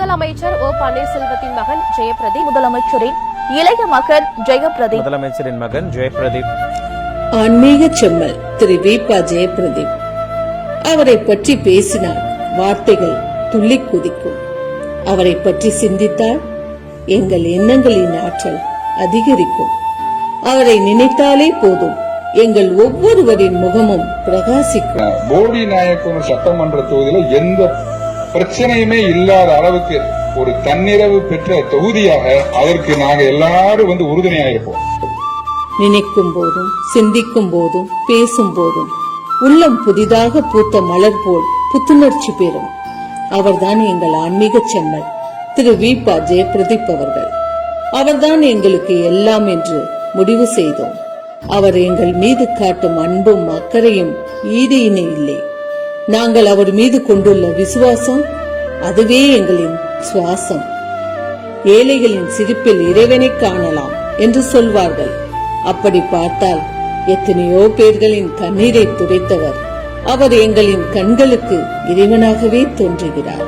முதலமைச்சர் ஓ பன்னீர்செல்வத்தின் மகன் ஜெயபிரதீப். முதலமைச்சரின் இளைய மகன் ஜெயபிரதீப். முதலமைச்சரின் மகன் ஜெயபிரதீப். ஆன்மீக செம்மல் திரு வீபா ஜெயபிரதீப். அவரை பற்றி பேசினால் வார்த்தைகள் துள்ளி குதிக்கும். அவரை பற்றி சிந்தித்தால் எங்கள் எண்ணங்களின் ஆற்றல் அதிகரிக்கும். அவரை நினைத்தாலே போதும் எங்கள் ஒவ்வொருவரின் முகமும் பிரகாசிக்கும். போடி நாயக்கனூர் சட்டமன்ற தொகுதியில எந்த பிரச்சனையுமே இல்லாத அளவுக்கு ஒரு தன்னிறைவு பெற்ற தொகுதியாக அதற்கு நாங்க எல்லாரும் வந்து உறுதுணையா இருப்போம் நினைக்கும் போதும் சிந்திக்கும் போதும் பேசும் போதும் உள்ளம் புதிதாக பூத்த மலர் போல் புத்துணர்ச்சி பெறும். அவர்தான் எங்கள் ஆன்மீக செம்மல். திரு வீபா ஜெயபிரதீப் அவர்கள். அவர்தான் எங்களுக்கு எல்லாம் என்று முடிவு செய்தோம். அவர் எங்கள் மீது காட்டும் அன்பும் அக்கறையும் ஈடு இணை இல்லை. நாங்கள் அவர் மீது கொண்டுள்ள விசுவாசம் அதுவே எங்களின் சுவாசம். ஏழைகளின் சிரிப்பில் இறைவனை காணலாம் என்று சொல்வார்கள். அப்படி பார்த்தால் எத்தனையோ பேர்களின் கண்ணீரை துடைத்தவர். அவர் எங்களின் கண்களுக்கு இறைவனாகவே தோன்றுகிறார்.